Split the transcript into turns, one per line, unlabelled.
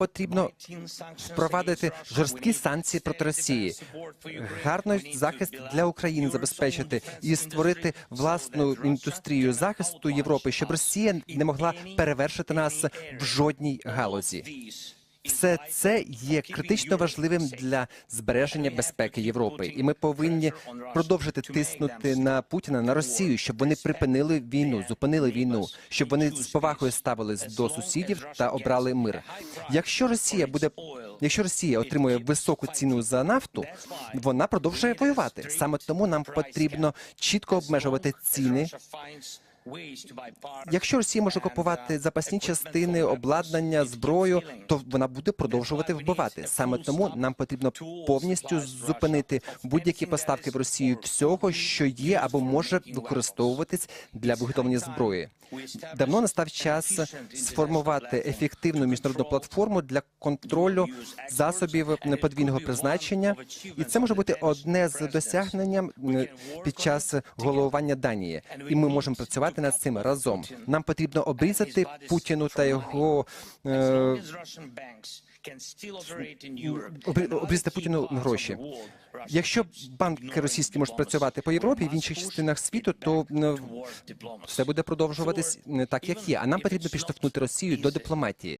потрібно впровадити жорсткі санкції проти Росії, гарний захист для України забезпечити і створити власну індустрію захисту Європи, щоб Росія не могла перевершити нас в жодній галузі. Все це є критично важливим для збереження безпеки Європи, і ми повинні продовжити тиснути на Путіна на Росію, щоб вони припинили війну, зупинили війну, щоб вони з повагою ставились до сусідів та обрали мир. Якщо Росія буде якщо Росія отримує високу ціну за нафту, вона продовжує воювати. Саме тому нам потрібно чітко обмежувати ціни. Якщо Росія може купувати запасні частини, обладнання, зброю, то вона буде продовжувати вбивати. Саме тому нам потрібно повністю зупинити будь-які поставки в Росію всього, що є або може використовуватись для виготовлення зброї. Давно настав час сформувати ефективну міжнародну платформу для контролю засобів подвійного призначення, і це може бути одне з досягненням під час головування Данії. І ми можемо працювати над цим разом. Нам потрібно обрізати Путіну та його е, обрізати Путіну гроші. Якщо банки російські можуть працювати по Європі в інших частинах світу, то все буде продовжуватись не так, як є. А нам потрібно підштовхнути Росію до дипломатії.